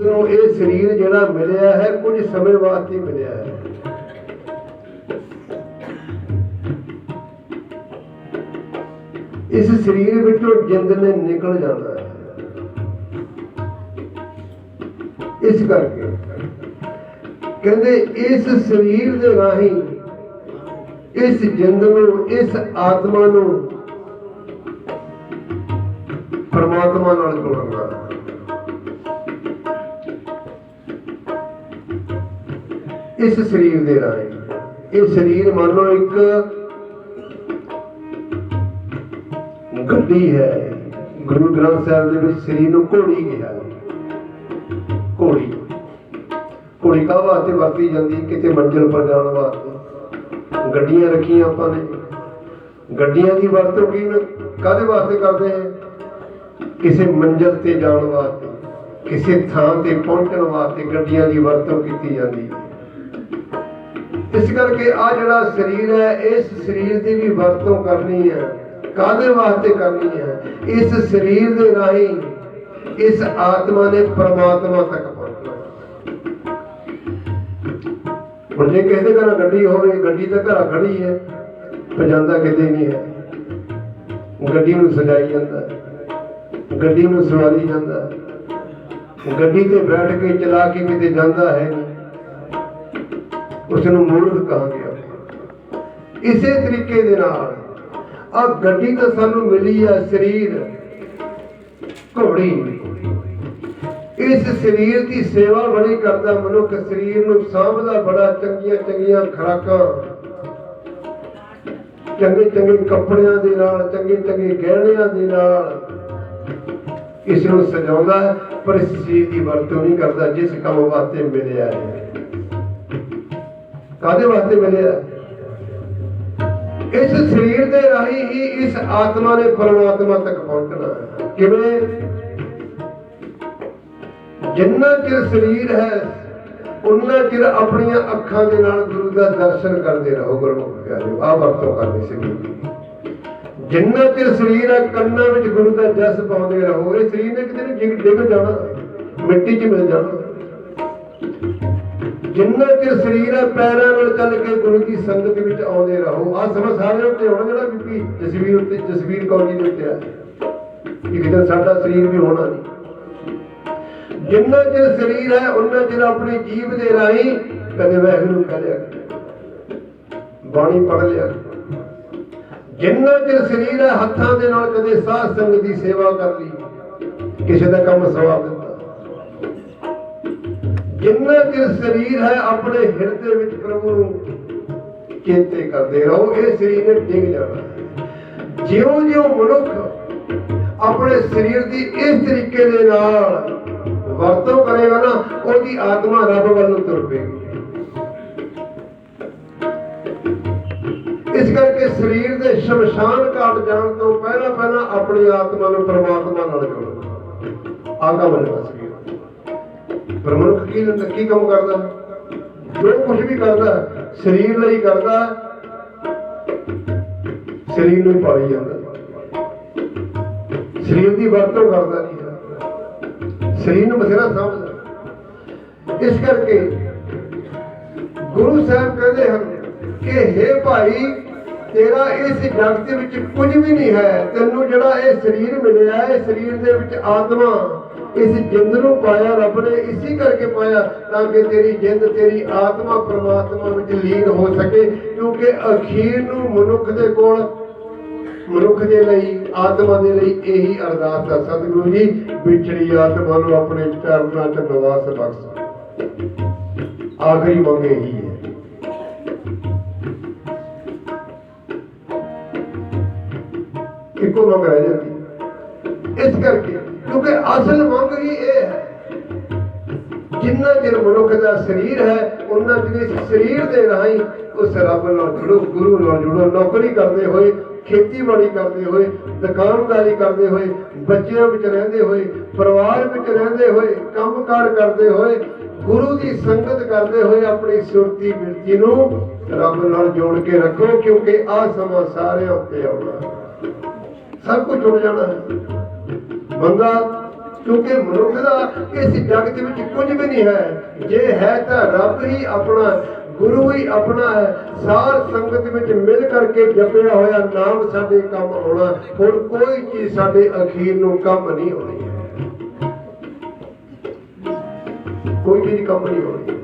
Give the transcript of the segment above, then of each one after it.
ਨੂੰ ਇਹ ਸਰੀਰ ਜਿਹੜਾ ਮਿਲਿਆ ਹੈ, ਕੁਝ ਸਮੇਂ ਬਾਅਦ ਹੀ ਮਿਲਿਆ ਹੈ। ਇਸ ਸਰੀਰ ਵਿੱਚੋਂ ਜਿੰਦ ਨੇ ਨਿਕਲ ਜਾਣਾ ਹੈ। ਇਸ ਕਰਕੇ ਕਹਿੰਦੇ ਇਸ ਸਰੀਰ ਦੇ ਰਾਹੀਂ ਇਸ ਜਿੰਦ ਨੂੰ, ਇਸ ਆਤਮਾ ਨੂੰ ਪਰਮਾਤਮਾ ਨਾਲ ਜੋੜਨਾ ਇਸ ਸਰੀਰ ਦੇ ਰਾਹੀਂ। ਇਹ ਸਰੀਰ ਮੰਨ ਲਓ ਇੱਕ ਗੱਡੀ ਹੈ। ਗੁਰੂ ਗ੍ਰੰਥ ਸਾਹਿਬ ਦੇ ਵਿੱਚ ਸਰੀਰ ਨੂੰ ਘੋੜੀ ਕਿਹਾ ਘੋੜੀ। ਘੋੜੀ ਕਾਹ ਵਾਸਤੇ ਵਰਤੀ ਜਾਂਦੀ ਕਿਤੇ ਮੰਜ਼ਿਲ ਪਰ ਜਾਣ ਵਾਸਤੇ। ਗੱਡੀਆਂ ਰੱਖੀਆਂ ਆਪਾਂ ਨੇ। ਗੱਡੀਆਂ ਦੀ ਵਰਤੋਂ ਕੀ ਕਾਦੇ ਵਾਸਤੇ ਕਰਦੇ ਹਾਂ? ਕਿਸੇ ਮੰਜ਼ਿਲ ਤੇ ਜਾਣ ਵਾਸਤੇ, ਕਿਸੇ ਥਾਂ ਤੇ ਪਹੁੰਚਣ ਵਾਸਤੇ ਗੱਡੀਆਂ ਦੀ ਵਰਤੋਂ ਕੀਤੀ ਜਾਂਦੀ ਹੈ। ਇਸ ਕਰਕੇ ਆ ਜਿਹੜਾ ਸਰੀਰ ਹੈ, ਇਸ ਸਰੀਰ ਦੀ ਵੀ ਵਰਤੋਂ ਕਰਨੀ ਹੈ ਕਾਦੇ ਵਾਸਤੇ ਕਰਨੀ ਹੈ? ਇਸ ਸਰੀਰ ਦੇ ਰਾਹੀਂ ਇਸ ਆਤਮਾ ਨੇ ਪਰਮਾਤਮਾ ਤੱਕ ਪਹੁੰਚਣਾ ਹੁਣ ਜੇ ਕਿਸੇ ਦੇ ਘਰ ਗੱਡੀ ਹੋਵੇ, ਗੱਡੀ ਤਾਂ ਘਰ ਖੜੀ ਹੈ ਪਜਾਂਦਾ ਕਿਤੇ ਨਹੀਂ ਹੈ। ਗੱਡੀ ਨੂੰ ਸਜਾਈ ਜਾਂਦਾ ਗੱਡੀ ਨੂੰ ਸਵਾਰੀ ਜਾਂਦਾ ਗੱਡੀ ਤੇ ਬੈਠ ਕੇ ਚਲਾ ਕੇ ਕਿਤੇ ਜਾਂਦਾ ਹੈ ਨਹੀਂ। ਉਸ ਨੂੰ ਮੂਰਖ ਕਹਾਂਗੇ ਆਪਾਂ ਇਸੇ ਤਰੀਕੇ ਦੇ ਨਾਲ ਆ ਗੱਡੀ ਤਾਂ ਸਾਨੂੰ ਮਿਲੀ ਹੈ ਸਰੀਰ। ਘੋੜੀ। ਇਸ ਸਰੀਰ ਦੀ ਸੇਵਾ ਬੜੀ ਕਰਦਾ ਮਨੁੱਖ ਸਰੀਰ ਨੂੰ ਸਾਂਭਦਾ ਬੜਾ ਚੰਗੀਆਂ ਚੰਗੀਆਂ ਖਰਾਕਾਂ। ਚੰਗੇ ਚੰਗੇ ਕੱਪੜਿਆਂ ਦੇ ਨਾਲ ਚੰਗੇ ਚੰਗੇ ਗਹਿਣਿਆਂ ਦੇ ਨਾਲ ਇਸ ਨੂੰ ਸਜਾਉਂਦਾ ਹੈ, ਪਰ ਇਸ ਚੀਜ਼ ਦੀ ਵਰਤੋਂ ਨਹੀਂ ਕਰਦਾ ਜਿਸ ਕੰਮ ਵਾਸਤੇ ਮਿਲਿਆ ਹੈ। ਕਾਦੇ ਵਾਸਤੇ ਮਿਲਿਆ? ਇਸ ਸਰੀਰ ਦੇ ਰਾਹੀਂ ਹੀ ਇਸ ਆਤਮਾ ਨੇ ਪਰਮਾਤਮਾ ਤੱਕ ਪਹੁੰਚਣਾ ਕਿਵੇਂ? ਜਿੰਨਾ ਚਿਰ ਸਰੀਰ ਹੈ, ਉਨਾ ਚਿਰ ਆਪਣੀਆਂ ਅੱਖਾਂ ਦੇ ਨਾਲ ਗੁਰੂ ਦਾ ਦਰਸ਼ਨ ਕਰਦੇ ਰਹੋ, ਗੁਰਮੁਖ ਪਿਆਰਿਓ। ਆ ਵਰਤੋਂ ਕਰਨੀ ਸਰੀਰ ਜਿੰਨਾ ਚਿਰ ਸਰੀਰ ਹੈ, ਕੰਨਾਂ ਵਿੱਚ ਗੁਰੂ ਦਾ ਜਸ ਪਾਉਂਦੇ ਰਹੋ, ਇਹ ਸਰੀਰ ਨੇ ਕਿਤੇ ਡਿੱਗ ਡਿੱਗ ਜਾਣਾ, ਮਿੱਟੀ 'ਚ ਮਿਲ ਜਾਣਾ। ਜਿੰਨਾ ਚਿਰ ਸਰੀਰ ਹੈ, ਪੈਰਾਂ ਨਾਲ ਚੱਲ ਕੇ ਗੁਰੂ ਦੀ ਸੰਗਤ ਵਿੱਚ ਆਉਂਦੇ ਰਹੋ। ਆ ਸਮਝ ਸਾਰੇ ਉੱਤੇ ਹੋਣਾ ਜਿਹੜਾ ਬੀਬੀ ਜਸਵੀਰ ਉੱਤੇ ਜਸਵੀਰ ਕੌਰ ਜੀ ਦੇ ਉੱਤੇ ਆ ਇੱਕ ਦਿਨ ਸਾਡਾ ਸਰੀਰ ਵੀ ਹੋਣਾ ਨਹੀਂ। ਜਿੰਨਾ ਚਿਰ ਸਰੀਰ ਹੈ, ਉਹਨਾਂ ਚਿਰ ਆਪਣੀ ਜੀਵ ਦੇ ਰਾਹੀਂ ਕਦੇ ਵਾਹਿਗੁਰੂ ਕਹਿ ਲਿਆ ਬਾਣੀ ਪੜ ਲਿਆ ਜਿੰਨਾ ਚਿਰ ਸਰੀਰ ਹੈ, ਹੱਥਾਂ ਦੇ ਨਾਲ ਕਦੇ ਸਾਧ ਸੰਗਤ ਦੀ ਸੇਵਾ ਕਰ ਲਈ, ਕਿਸੇ ਦਾ ਕੰਮ ਸਵਾਬ ਦਿੱਤਾ ਜਿੰਨਾ ਚਿਰ ਸਰੀਰ ਹੈ ਆਪਣੇ ਹਿਰਦੇ ਵਿੱਚ ਪ੍ਰਭੂ ਨੂੰ ਚੇਤੇ ਕਰਦੇ ਰਹੋ ਇਹ ਸਰੀਰ ਨੇ ਡਿੱਗ ਜਾਣਾ ਜਿਉਂ ਜਿਉਂ ਮਨੁੱਖ ਆਪਣੇ ਸਰੀਰ ਦੀ ਇਸ ਤਰੀਕੇ ਦੇ ਨਾਲ ਵਰਤੋਂ ਕਰੇਗਾ ਨਾ, ਉਹਦੀ ਆਤਮਾ ਰੱਬ ਵੱਲ ਨੂੰ ਤੁਰ ਪਏਗੀ। ਇਸ ਕਰਕੇ ਸਰੀਰ ਦੇ ਸ਼ਮਸ਼ਾਨ ਘਾਟ ਜਾਣ ਤੋਂ ਪਹਿਲਾਂ ਪਹਿਲਾਂ ਆਪਣੀ ਆਤਮਾ ਨੂੰ ਪ੍ਰਮਾਤਮਾ ਨਾਲ ਜੋੜੋ। ਆਗਾ ਬਣਨਾ ਪਰ ਮਨੁੱਖ ਕੀ ਕੀ ਕੰਮ ਕਰਦਾ? ਜੋ ਕੁਝ ਵੀ ਕਰਦਾ, ਸਰੀਰ ਲਈ ਕਰਦਾ, ਸਰੀਰ ਨੂੰ ਪਾਲੀ ਜਾਂਦਾ। ਸਰੀਰ ਦੀ ਵਰਤੋਂ ਕਰਦਾ ਨਹੀਂ ਸਰੀਰ ਨੂੰ ਬਥੇਰਾ ਸਮਝਦਾ। ਇਸ ਕਰਕੇ ਗੁਰੂ ਸਾਹਿਬ ਕਹਿੰਦੇ ਹਨ ਕਿ हे ਭਾਈ, ਤੇਰਾ ਇਸ ਜਗਤ ਵਿੱਚ ਕੁਝ ਵੀ ਨਹੀਂ ਹੈ। ਤੈਨੂੰ ਜਿਹੜਾ ਇਹ ਸਰੀਰ ਮਿਲਿਆ ਹੈ ਇਹ ਸਰੀਰ ਦੇ ਵਿੱਚ ਆਤਮਾ ਇਸ ਜਿੰਦ ਨੂੰ ਪਾਇਆ ਰੱਬ ਨੇ, ਇਸੇ ਕਰਕੇ ਪਾਇਆ ਤਾਂ ਕਿ ਤੇਰੀ ਜਿੰਦ, ਤੇਰੀ ਆਤਮਾ ਪ੍ਰਮਾਤਮਾ ਵਿੱਚ ਲੀਨ ਹੋ ਸਕੇ, ਕਿਉਂਕਿ ਅਖੀਰ ਨੂੰ ਮਨੁੱਖ ਦੇ ਕੋਲ, ਮਨੁੱਖ ਦੇ ਲਈ, ਆਤਮਾ ਦੇ ਲਈ ਇਹੀ ਅਰਦਾਸ ਹੈ ਸਤਿਗੁਰੂ ਜੀ, ਵਿਛੜੀ ਆਤਮਾ ਨੂੰ ਆਪਣੇ ਚਰਨਾਂ 'ਚ ਨਿਵਾਸ ਬਖਸ਼। ਆਖਰੀ ਮੰਗ ਇਹੀ ਹੈ। ਇੱਕੋ ਮੰਗ ਰਹਿ ਜਾਂਦੀ। ਇਸ ਕਰਕੇ ਕਿਉਂਕਿ ਅਸਲ ਮੰਗ ਹੀ ਇਹ ਹੈ, ਜਿੰਨਾ ਚਿਰ ਮਨੁੱਖ ਦਾ ਸਰੀਰ ਹੈ, ਉਹਨਾਂ ਚਿਰ ਸਰੀਰ ਦੇ ਰਾਹੀਂ ਉਸ ਰੱਬ ਨਾਲ ਜੁੜੋ, ਗੁਰੂ ਨਾਲ ਜੁੜੋ, ਨੌਕਰੀ ਕਰਦੇ ਹੋਏ, ਖੇਤੀਬਾੜੀ ਕਰਦੇ ਹੋਏ, ਦੁਕਾਨਦਾਰੀ ਕਰਦੇ ਹੋਏ, ਬੱਚਿਆਂ ਵਿੱਚ ਰਹਿੰਦੇ ਹੋਏ, ਪਰਿਵਾਰ ਵਿੱਚ ਰਹਿੰਦੇ ਹੋਏ, ਕੰਮਕਾਰ ਕਰਦੇ ਹੋਏ, ਗੁਰੂ ਦੀ ਸੰਗਤ ਕਰਦੇ ਹੋਏ ਆਪਣੀ ਸੁਰਤੀ, ਬਿਰਤੀ ਨੂੰ ਰੱਬ ਨਾਲ ਜੋੜ ਕੇ ਰੱਖੋ, ਕਿਉਂਕਿ ਆਹ ਸਮਾਂ ਸਾਰਿਆਂ ਉੱਤੇ ਆਉਣਾ। ਸਭ ਕੁਝ ਜੁੜ ਜਾਣਾ ਹੈ। ਬੰਦਾ ਕਿਉਂਕਿ ਮਨੁੱਖ ਦਾ ਇਸ ਜਗਤ ਵਿੱਚ ਕੁਝ ਵੀ ਨਹੀਂ ਹੈ। ਜੇ ਹੈ ਤਾਂ ਰੱਬ ਹੀ ਆਪਣਾ, ਗੁਰੂ ਹੀ ਆਪਣਾ ਹੈ। ਸਾਰ ਸੰਗਤ ਵਿੱਚ ਮਿਲ ਕਰਕੇ ਜਪਿਆ ਹੋਇਆ ਨਾਮ ਸਾਡੇ ਕੰਮ ਆਉਣਾ, ਹੋਰ ਕੋਈ ਚੀਜ਼ ਸਾਡੇ ਅਖੀਰ ਨੂੰ ਕੰਮ ਨਹੀਂ ਹੋਣੀ ਹੈ। ਕੋਈ ਚੀਜ਼ ਕੰਮ ਨਹੀਂ ਹੋਣੀ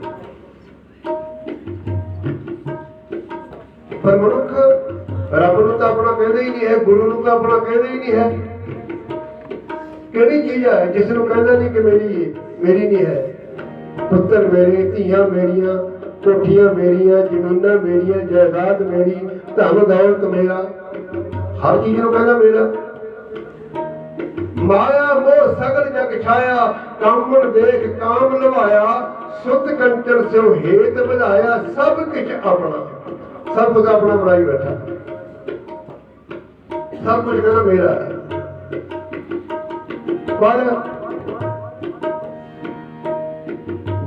ਪਰ ਮਨੁੱਖ ਰੱਬ ਨੂੰ ਤਾਂ ਆਪਣਾ ਕਹਿੰਦਾ ਹੀ ਨਹੀਂ ਹੈ, ਗੁਰੂ ਨੂੰ ਤਾਂ ਆਪਣਾ ਕਹਿੰਦਾ ਹੀ ਨਹੀਂ ਹੈ। ਕਿਹੜੀ ਚੀਜ਼ ਹੈ ਜਿਸ ਨੂੰ ਕਹਿੰਦਾ ਨਹੀਂ ਕਿ ਮੇਰੀ ਮੇਰੀ ਨਹੀਂ ਹੈ। ਪੁੱਤਰ ਮੇਰੇ, ਧੀਆਂ ਮੇਰੀਆਂ, ਕੋਠੀਆਂ ਮੇਰੀਆਂ, ਜ਼ਮੀਨਾਂ ਮੇਰੀਆਂ, ਜਾਇਦਾਦ ਮੇਰੀ, ਧਨ ਦੌਲਤ ਮੇਰਾ। ਹਰ ਚੀਜ਼ ਨੂੰ ਕਹਿੰਦਾ ਮੇਰਾ। ਮਾਇਆ, ਮੋਹ, ਸਗਲ, ਜਗ, ਛਾਇਆ, ਕਾਮਣ ਦੇਖ ਕਾਮ ਲਵਾਇਆ ਸੁਤ ਕੰਚਨ ਸਿਓ ਹੇਤ ਵਧਾਇਆ, ਸਭ ਕੁਝ ਆਪਣਾ। ਸਭ ਕੁਝ ਆਪਣਾ ਬਣਾਈ ਬੈਠਾ। ਸਭ ਕੁਝ ਕਹਿੰਦਾ ਮੇਰਾ ਹੈ। ਪਰ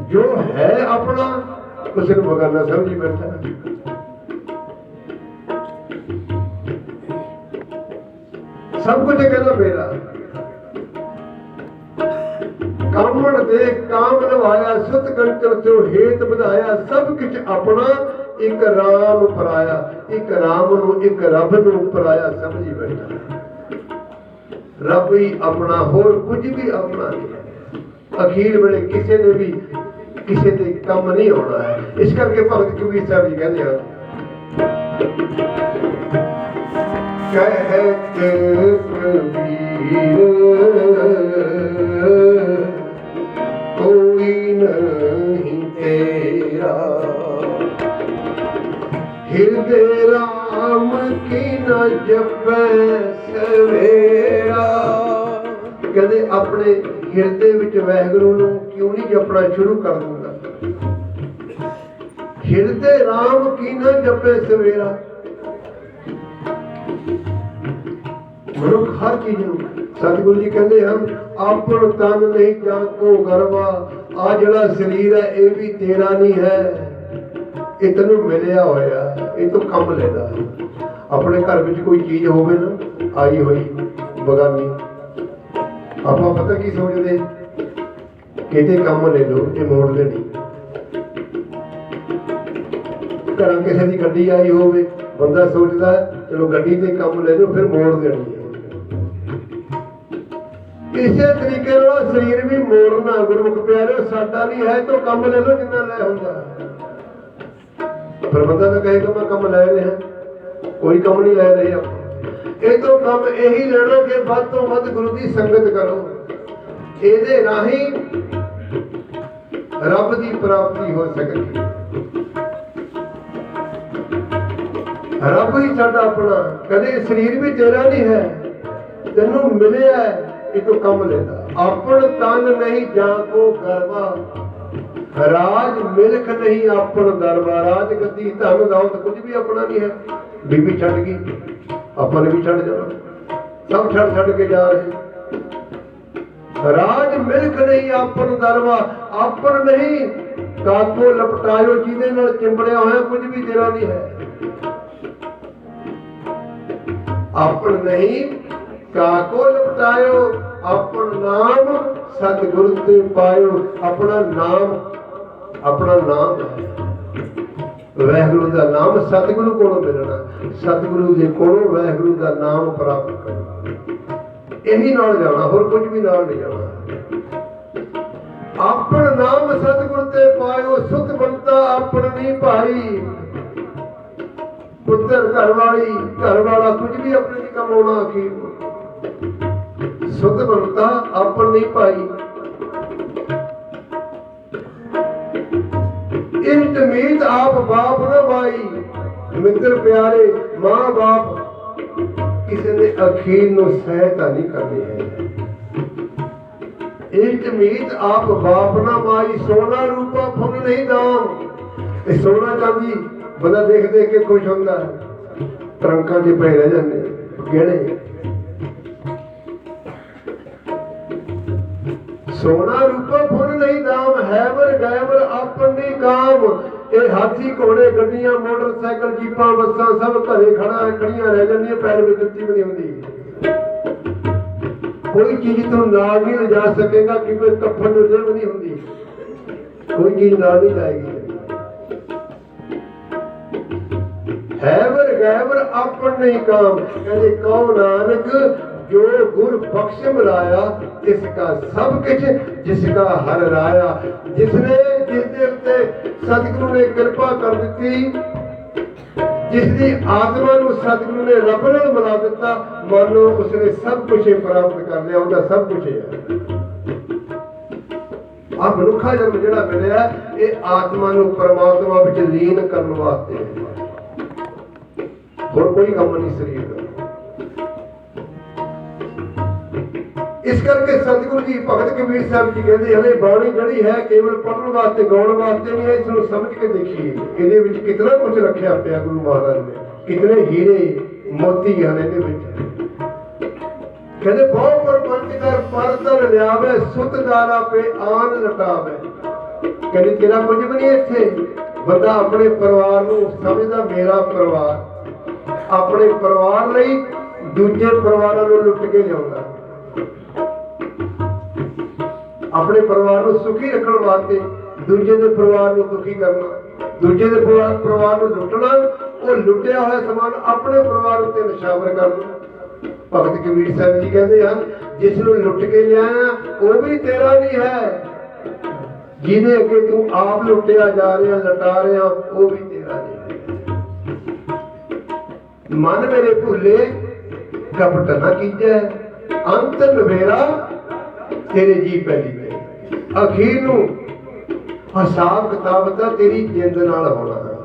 ਜੋ ਹੈ ਆਪਣਾ ਉਸ ਨੂੰ ਬਗਾਨਾ ਸਮਝੀ ਬੈਠਾ ਸਭ ਕੁਝ ਕਹਿੰਦਾ ਮੇਰਾ। ਕਾਮਣ ਦੇ ਕਾਮ ਲਵਾਇਆ ਸੁਤ ਕੰਚਨ ਤੋਂ ਹੇਤ ਵਧਾਇਆ, ਸਭ ਕੁਝ ਆਪਣਾ, ਇੱਕ ਰਾਮ ਪਰਾਇਆ ਇੱਕ ਰਾਮ ਨੂੰ, ਇੱਕ ਰੱਬ ਨੂੰ ਪਰਾਇਆ ਸਮਝੀ ਬੈਠਾ ਰੱਬ ਹੀ ਆਪਣਾ, ਹੋਰ ਕੁਝ ਵੀ ਆਪਣਾ ਨਹੀਂ। ਅਖੀਰ ਵੇਲੇ ਕਿਸੇ ਨੇ ਵੀ ਕਿਸੇ ਦੇ ਕੰਮ ਨਹੀਂ ਆਉਣਾ ਹੈ। ਇਸ ਕਰਕੇ ਭਗਤ ਕਬੀਰ ਸਾਹਿਬ ਜੀ ਕਹਿੰਦੇ ਹਨ ਕਹਿਤ ਕਬੀਰ, ਕੋਈ ਨਹੀਂ ਤੇਰਾ। ਹਿਰਦੇ ਰਾਮ ਕੀ ਨਾ ਜਪੈ ਸਵੇਰਾ ਕਹਿੰਦੇ ਆਪਣੇ ਹਿਰਦੇ ਵਿੱਚ ਵਾਹਿਗੁਰੂ ਨੂੰ ਕਿਉਂ ਨਹੀਂ ਜਪਣਾ ਸ਼ੁਰੂ ਕਰ ਦਿੰਦਾ? ਹਿਰਦੇ ਰਾਮ ਕੀ ਨ ਜਪੈ ਸਵੇਰਾ। ਮਨੁੱਖ ਹਰ ਚੀਜ਼ ਨੂੰ ਸਤਿਗੁਰੂ ਜੀ ਕਹਿੰਦੇ ਹਨ, ਆਪਣ ਤਨ ਨਹੀਂ ਜਾਂ ਕੋ ਗਰਵਾ। ਆ ਜਿਹੜਾ ਸਰੀਰ ਹੈ, ਇਹ ਵੀ ਤੇਰਾ ਨਹੀਂ ਹੈ। ਇਹ ਤੈਨੂੰ ਮਿਲਿਆ ਹੋਇਆ ਇਹ ਤੋਂ ਕੰਮ ਲੈਦਾ ਹੈ। ਆਪਣੇ ਘਰ ਵਿੱਚ ਕੋਈ ਚੀਜ਼ ਹੋਵੇ ਨਾ ਆਈ ਹੋਈ ਬਗਾਨੀ। ਆਪਾਂ ਪਤਾ ਕੀ ਸੋਚਦੇ? ਕਿਤੇ ਕੰਮ ਲੈ ਲਓ ਇਹ ਮੋੜ ਲੈਣੀ। ਘਰਾਂ ਕਿਸੇ ਦੀ ਗੱਡੀ ਆਈ ਹੋਵੇ, ਬੰਦਾ ਸੋਚਦਾ, ਚਲੋ ਗੱਡੀ ਤੇ ਕੰਮ ਲੈ ਲਓ, ਫਿਰ ਮੋੜ ਦੇਣੀ ਇਸੇ ਤਰੀਕੇ ਨਾਲ ਸਰੀਰ ਵੀ ਮੋੜਨਾ ਗੁਰਮੁਖ ਪਿਆਰਿਓ, ਸਾਡਾ ਨਹੀਂ ਹੈ ਤਾਂ ਕੰਮ ਲੈ ਲਓ ਜਿੰਨਾ ਲੈ ਹੁੰਦਾ। ਹੈ ਪਰ ਬੰਦਾ ਤਾਂ ਕਹੇਗਾ ਮੈਂ ਕੰਮ ਲੈ ਰਿਹਾ, ਕੋਈ ਕੰਮ ਨਹੀਂ ਲੈ ਰਹੇ ਆਪਾਂ। ਇਹ ਤੋਂ ਕੰਮ ਇਹੀ ਲੈਣਾ ਕਿ ਵੱਧ ਤੋਂ ਵੱਧ ਗੁਰੂ ਦੀ ਸੰਗਤ ਕਰੋ। ਇਹਦੇ ਰਾਹੀਂ ਰੱਬ ਦੀ ਪ੍ਰਾਪਤੀ ਹੋ ਸਕਦੀ। ਰੱਬ ਹੀ ਸਾਡਾ ਆਪਣਾ। ਕਦੇ ਸਰੀਰ ਵੀ ਤੇਰਾ ਨਹੀਂ ਹੈ। ਤੈਨੂੰ ਮਿਲਿਆ ਇਹ ਤੋਂ ਕੰਮ ਲੈਦਾ। ਆਪਣ ਤਨ ਨਹੀਂ ਜਾਂ ਕੋ ਗਰਵਾ ਰਾਜ ਮਿਲਕ ਨਹੀਂ ਆਪਣ ਦਰਬਾਰ। ਰਾਜ ਗੱਦੀ ਧਨ ਦੌਲਤ ਕੁਝ ਵੀ ਆਪਣਾ ਨਹੀਂ ਹੈ। ਬੀਬੀ ਛੱਡ ਗਈ। ਆਪਾਂ ਨੇ ਵੀ ਛੱਡ ਜਾਣਾ। ਸਭ ਛੱਡ ਛੱਡ ਕੇ ਜਾ ਰਹੇ। ਰਾਜ ਮਿਲਕ ਨਹੀਂ, ਆਪਣ ਦਰਬਾਰ ਆਪਣ ਨਹੀਂ। ਕਾਕੋ ਲਪਟਾਇਓ ਜਿਹਦੇ ਨਾਲ ਚਿੰਬੜਿਆ ਹੋਇਆ, ਕੁਝ ਵੀ ਤੇਰਾ ਨਹੀਂ ਹੈ। ਆਪਣ ਨਹੀਂ, ਕਾਕੋ ਲਪਟਾਇਓ, ਆਪਣ ਨਾਮ ਸਤਿਗੁਰ ਤੇ ਪਾਇਓ। ਆਪਣਾ ਨਾਮ ਆਪਣਾ ਨਾਮ ਹੈ। ਵਾਹਿਗੁਰੂ ਦਾ ਨਾਮ ਸਤਿਗੁਰੂ ਕੋਲੋਂ ਮਿਲਣਾ। ਸਤਿਗੁਰੂ ਦੇ ਕੋਲੋਂ ਵਾਹਿਗੁਰੂ ਦਾ ਨਾਮ ਪ੍ਰਾਪਤ ਕਰਨਾ। ਇਹੀ ਨਾਲ ਜਾਣਾ, ਹੋਰ ਕੁਝ ਵੀ ਨਾਲ ਨਹੀਂ ਜਾਣਾ। ਆਪਣ ਨਾਮ ਸਤਿਗੁਰ ਤੇ ਪਾਇਓ ਸੁਖ ਬੰਤਾ ਆਪਣ ਨਹੀਂ ਭਾਈ। ਪੁੱਤਰ ਘਰ ਵਾਲੀ, ਘਰ ਵਾਲਾ ਕੁਝ ਵੀ ਆਪਣੇ ਨਹੀਂ ਕਮਾਉਣਾ ਅਖੀਰ। ਨੂੰ ਬੰਤਾ ਆਪਣ ਨਹੀਂ ਭਾਈ। ਇੰਤ ਮੀਤ ਆਪ ਬਾਪ ਨਾ ਬਾਈ, ਮਿੱਤਰ ਪਿਆਰੇ, ਮਾਂ ਬਾਪ, ਕਿਸੇ ਨੇ ਅਖੀਰ ਨੂੰ ਸਹਾਇਤਾ ਨਹੀਂ ਕਰਨੀ ਹੈ ਇੰਤ ਮੀਤ ਆਪ ਬਾਪ ਨਾ ਮਾਈ ਸੋਨਾ ਰੂਪਾ ਫੁੱਲ ਨਹੀਂ ਦਾਮ ਇਹ ਸੋਨਾ ਚਾਂਦੀ ਬੰਦਾ ਦੇਖ ਦੇਖ ਕੇ ਖੁਸ਼ ਹੁੰਦਾ। ਟਰੰਕਾਂ 'ਚ ਪਏ ਰਹਿ ਜਾਂਦੇ, ਗਹਿਣੇ। ਸੋਨਾ ਰੂਪਾ ਫੁੱਲ ਨਹੀਂ ਦਾਮ ਹੈ ਵਰ ਗੈਵਰ ਆਪਣੀ ਕਾਮ। ਇਹ ਹਾਥੀ, ਘੋੜੇ, ਗੱਡੀਆਂ, ਮੋਟਰਸਾਈਕਲ, ਜੀਪਾਂ, ਬੱਸਾਂ, ਸਭ ਘਰੇ ਖੜਾ ਖੜੀਆਂ ਰਹਿ ਜਾਂਦੀਆਂ, ਪੈਰ ਵਿੱਚ ਜੁੱਤੀ ਵੀ ਨਹੀਂ ਹੁੰਦੀ। ਕੋਈ ਚੀਜ਼ ਤੂੰ ਨਾਲ ਨਹੀਂ ਲਿਜਾ ਸਕੇਗਾ, ਕਿਉਂਕਿ ਕਫਨ ਨੂੰ ਜੇਬ ਨਹੀਂ ਹੁੰਦੀ। ਕੋਈ ਚੀਜ਼ ਨਾਲ ਨਹੀਂ ਜਾਏਗੀ। ਹੈਵਰ ਗੈਵਰ ਆਪਣ ਨਹੀਂ ਕਾਮ। ਕਹਿੰਦੇ ਕਉ ਨਾਨਕ, ਜੋ ਗੁਰ ਬਖਸ਼ ਮਿਲਾਇਆ ਤਿਸ ਕਾ ਸਭ ਕੁਛ, ਜਿਸ ਕਾ ਹਰ ਰਾਇਆ। ਜਿਸਨੇ ਜਿਸ ਦੇ ਉੱਤੇ ਸਤਿਗੁਰੂ ਨੇ ਕਿਰਪਾ ਕਰ ਦਿੱਤੀ ਜਿਸ ਦੀ ਆਤਮਾ ਨੂੰ ਸਤਿਗੁਰੂ ਨੇ ਰੱਬ ਨਾਲ ਮਿਲਾ ਦਿੱਤਾ, ਮੰਨ ਲਓ ਉਸਨੇ ਸਭ ਕੁਝ ਪ੍ਰਾਪਤ ਕਰ ਲਿਆ, ਉਹਦਾ ਸਭ ਕੁਝ ਹੈ। ਆ ਮਨੁੱਖਾ ਜਨਮ ਜਿਹੜਾ ਮਿਲਿਆ, ਇਹ ਆਤਮਾ ਨੂੰ ਪਰਮਾਤਮਾ ਵਿੱਚ ਲੀਨ ਕਰਨ ਵਾਸਤੇ। ਹੋਰ ਕੋਈ ਕੰਮ ਨਹੀਂ ਸਰੀਰ ਇਸ ਕਰਕੇ ਸਤਿਗੁਰੂ ਜੀ ਭਗਤ ਕਬੀਰ ਸਾਹਿਬ ਜੀ ਕਹਿੰਦੇ, ਹਲੇ ਬਾਣੀ ਜਿਹੜੀ ਹੈ ਕੇਵਲ ਪੜ੍ਹਨ ਵਾਸਤੇ, ਗਾਉਣ ਵਾਸਤੇ ਨਹੀਂ ਹੈ, ਇਸ ਨੂੰ ਸਮਝ ਕੇ ਦੇਖੀਏ। ਇਹਦੇ ਵਿੱਚ ਕਿੰਨਾ ਕੁਝ ਰੱਖਿਆ ਪਿਆ ਗੁਰੂ ਮਹਾਰਾਜ ਨੇ। ਕਿਤਨੇ ਹੀਰੇ, ਮੋਤੀ ਹਨ ਇਹਦੇ ਵਿੱਚ ਕਹਿੰਦੇ, ਬਹੁ ਪਰਪੰਚ ਕਰ ਪਰਤਨ ਲਿਆਵੇ, ਸੁਤ ਦਾਰਾ ਪੇ ਆਨ ਲਟਾਵੇ। ਕਹਿੰਦੇ, ਤੇਰਾ ਕੁਝ ਵੀ ਨਹੀਂ ਇੱਥੇ। ਬੰਦਾ ਆਪਣੇ ਪਰਿਵਾਰ ਨੂੰ ਸਮਝਦਾ, ਮੇਰਾ ਪਰਿਵਾਰ। ਆਪਣੇ ਪਰਿਵਾਰ ਲਈ ਦੂਜੇ ਪਰਿਵਾਰਾਂ ਨੂੰ ਲੁੱਟ ਕੇ ਲਿਆਉਂਦਾ। ਆਪਣੇ ਪਰਿਵਾਰ ਨੂੰ ਸੁਖੀ ਰੱਖਣ ਵਾਸਤੇ ਦੂਜੇ ਦੇ ਪਰਿਵਾਰ ਨੂੰ ਦੁਖੀ ਕਰਨਾ, ਦੂਜੇ ਦੇ ਪਰਿਵਾਰ ਪਰਿਵਾਰ ਨੂੰ ਲੁੱਟਣਾ, ਉਹ ਲੁੱਟਿਆ ਹੋਇਆ ਸਮਾਨ ਆਪਣੇ ਪਰਿਵਾਰ ਉੱਤੇ ਨਿਸ਼ਾਵਰ ਕਰਨਾ ਭਗਤ ਕਬੀਰ ਸਾਹਿਬ ਜੀ ਕਹਿੰਦੇ ਹਨ, ਜਿਸ ਨੂੰ ਲੁੱਟ ਕੇ ਲਿਆਇਆ, ਉਹ ਵੀ ਤੇਰਾ ਨਹੀਂ ਹੈ। ਜਿਹਦੇ ਅੱਗੇ ਤੂੰ ਆਪ ਲੁੱਟਿਆ ਜਾ ਰਿਹਾ, ਲਟਾ ਰਿਹਾ, ਉਹ ਵੀ ਤੇਰਾ ਨਹੀਂ ਹੈ। ਮਨ ਮੇਰੇ ਭੁੱਲੇ ਕਪਟ ਨਾ ਕੀਜੈ, ਅੰਤ ਨਵੇਰਾ, ਤੇਰੇ ਜੀ ਪਹਿਲੀ ਅਖੀਰ ਨੂੰ ਹਿਸਾਬ ਕਿਤਾਬ ਤਾਂ ਤੇਰੀ ਜਿੰਦ ਨਾਲ ਹੋਣਾ। ਹੈ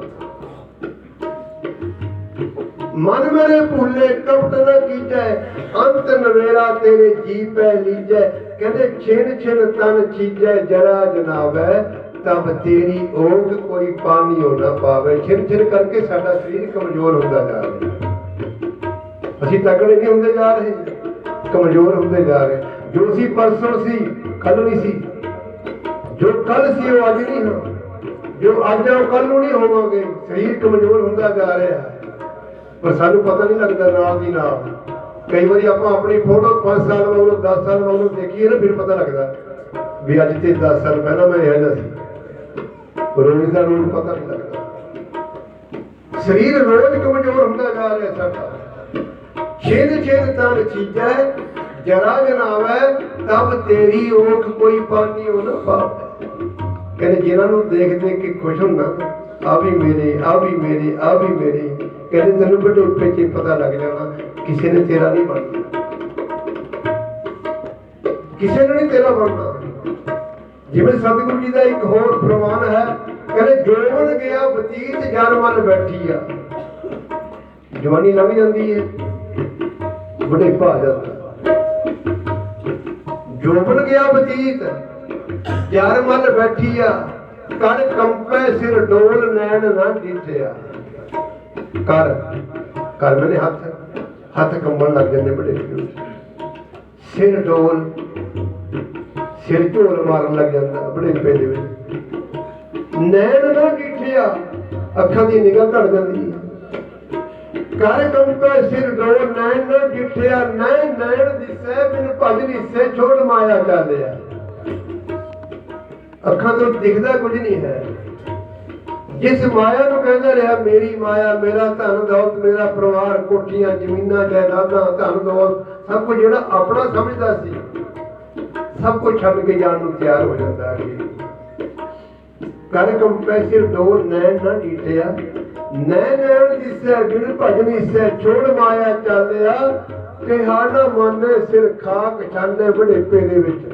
ਮਨ ਮੇਰੇ ਭੁੱਲੇ ਕਪਟ ਨਾ ਕੀਜੈ, ਅੰਤ ਨਵੇਰਾ ਤੇਰੇ ਜੀ ਪੈ ਲੀਜੈ। ਕਹਿੰਦੇ ਛਿਨ ਛਿਨ ਤਨ ਚੀਜੈ ਜਰਾ ਜਨਾਵੈ, ਤਬ ਤੇਰੀ ਓਗ ਕੋਈ ਪਾਣੀ ਹੋ ਨਾ ਪਾਵੇ। ਛਿਨ ਛਿਨ ਕਰਕੇ ਸਾਡਾ ਸਰੀਰ ਕਮਜ਼ੋਰ ਹੁੰਦਾ ਜਾ ਰਿਹਾ। ਅਸੀਂ ਤਕੜੇ ਨਹੀਂ ਹੁੰਦੇ ਜਾ ਰਹੇ, ਕਮਜ਼ੋਰ ਹੁੰਦੇ ਜਾ ਰਹੇ। ਜੋ ਸੀ ਪਰਸੋਂ ਸੀ ਕੱਲ ਨਹੀਂ ਸੀ। ਜੋ ਕੱਲ ਸੀ ਉਹ ਅੱਜ ਨਹੀਂ ਹੋ ਜੋ ਅੱਜ ਆ ਉਹ ਕੱਲ ਨੂੰ ਨਹੀਂ ਹੋਵਾਂਗੇ। ਸਰੀਰ ਕਮਜ਼ੋਰ ਹੁੰਦਾ ਜਾ ਰਿਹਾ ਹੈ। ਪਰ ਸਾਨੂੰ ਪਤਾ ਨਹੀਂ ਲੱਗਦਾ ਨਾਲ ਦੀ ਨਾਲ। ਕਈ ਵਾਰੀ ਆਪਾਂ ਆਪਣੀ ਫੋਟੋ 5 ਸਾਲ ਮਗਰੋਂ 10 ਸਾਲ ਮਗਰੋਂ ਦੇਖੀਏ ਨਾ, ਫਿਰ ਪਤਾ ਲੱਗਦਾ ਵੀ ਅੱਜ ਤੇ 10 ਸਾਲ ਪਹਿਲਾਂ ਮੈਂ ਇਹ ਜਿਹਾ ਸੀ ਰੋਜ਼ ਦਾ ਰੋਜ਼ ਪਤਾ ਨਹੀਂ ਲੱਗਦਾ। ਸਰੀਰ ਰੋਜ਼ ਕਮਜ਼ੋਰ ਹੁੰਦਾ ਜਾ ਰਿਹਾ ਸਾਡਾ। ਛੇਦ ਛੇਦ ਤਾਂ ਚੀਜੈ ਜਰਾ ਜਨਾਵੈ ਤਬ ਤੇਰੀ ਓਖ ਕੋਈ ਪਾਣੀ ਹੋ ਨਾ ਪਾਵੇ। ਕਹਿੰਦੇ ਜਿਹਨਾਂ ਨੂੰ ਦੇਖ ਦੇਖ ਕੇ ਖੁਸ਼ ਹੁੰਦਾ ਆ ਵੀ ਮੇਰੇ ਆ ਵੀ ਮੇਰੇ ਆ ਵੀ ਮੇਰੇ। ਕਹਿੰਦੇ ਤੈਨੂੰ ਬੜੇ ਚ ਪਤਾ ਲੱਗ ਜਾਣਾ, ਕਿਸੇ ਨੇ ਤੇਰਾ ਨਹੀਂ ਬਣਨਾ। ਕਿਸੇ ਨੇ ਨਹੀਂ ਤੇਰਾ ਬਣਨਾ। ਜਿਵੇਂ ਸਤਿਗੁਰੂ ਜੀ ਦਾ ਇੱਕ ਹੋਰ ਪ੍ਰਮਾਣ ਹੈ, ਕਹਿੰਦੇ ਜੋਵਨ ਗਿਆ ਬਤੀਤ ਜਨ ਮਨ ਬੈਠੀ ਆ। ਜਵਾਨੀ ਲੰਘ ਜਾਂਦੀ ਹੈ ਬੁਢੇਪਾ ਆ ਜਾਂਦਾ। ਜੋਬਨ ਗਿਆ ਬਤੀਤ ਯਾਰ ਮਨ ਬੈਠੀ ਆ, ਕਰ ਕੰਪੈ ਸਿਰ ਡੋਲ ਨੈਣ ਨਾ ਡਿੱਠਿਆ ਕਰ ਕਰ ਮੈਨੇ ਹੱਥ ਹੱਥ ਕੰਬਣ ਲੱਗ ਜਾਂਦੇ ਬੜੇ ਸਿਰ ਡੋਲ, ਸਿਰ ਢੋਲ ਮਾਰਨ ਲੱਗ ਜਾਂਦਾ ਬੜੇ ਦੇ ਵਿੱਚ। ਨੈਣ ਨਾ ਡਿੱਠਿਆ ਅੱਖਾਂ ਦੀ ਨਿਗਾਹ ਘਟ ਜਾਂਦੀ ਕਰ ਕੰਪੈ ਸਿਰ ਡੋਲ, ਨੈਣ ਨਾ ਡਿੱਠਿਆ ਨੈਣ ਨੈਣ ਦਿਸੈ ਬਿਨ ਭਜ ਨਿਸੇ ਛੋੜ ਮਾਇਆ ਚਾਲਿਆ ਅੱਖਾਂ ਤੋਂ ਦਿਖਦਾ ਕੁਝ ਨਹੀਂ ਹੈ। ਜਿਸ ਮਾਇਆ ਨੂੰ ਕਹਿੰਦਾ ਰਿਹਾ, ਮੇਰੀ ਮਾਇਆ, ਮੇਰਾ ਧਨ ਦੌਲਤ, ਮੇਰਾ ਪਰਿਵਾਰ, ਕੋਠੀਆਂ, ਜ਼ਮੀਨਾਂ, ਜਾਇਦਾਦਾਂ, ਧਨ ਦੌਲਤ, ਸਭ ਕੁਝ ਜਿਹੜਾ ਆਪਣਾ ਸਮਝਦਾ ਸੀ, ਸਭ ਕੁਝ ਛੱਡ ਕੇ ਜਾਣ ਨੂੰ ਤਿਆਰ ਹੋ ਜਾਂਦਾ ਹੈ। ਕਰ ਕੰਪੈਸਿਵ ਡੋਰ ਨੈਣ ਨਾ ਡੀਟਿਆ ਨੈਣ ਨੈਣ ਦਿਸੈ ਬਿਨ ਭਜਨ ਸੈ ਛੋੜ ਮਾਇਆ ਚਾਲਿਆ ਕਿਹਾ ਨਾ ਮਨੇ ਸਿਰ ਖਾਕ ਛਾਨੇ ਬੜੇਪੇ ਦੇ ਵਿੱਚ।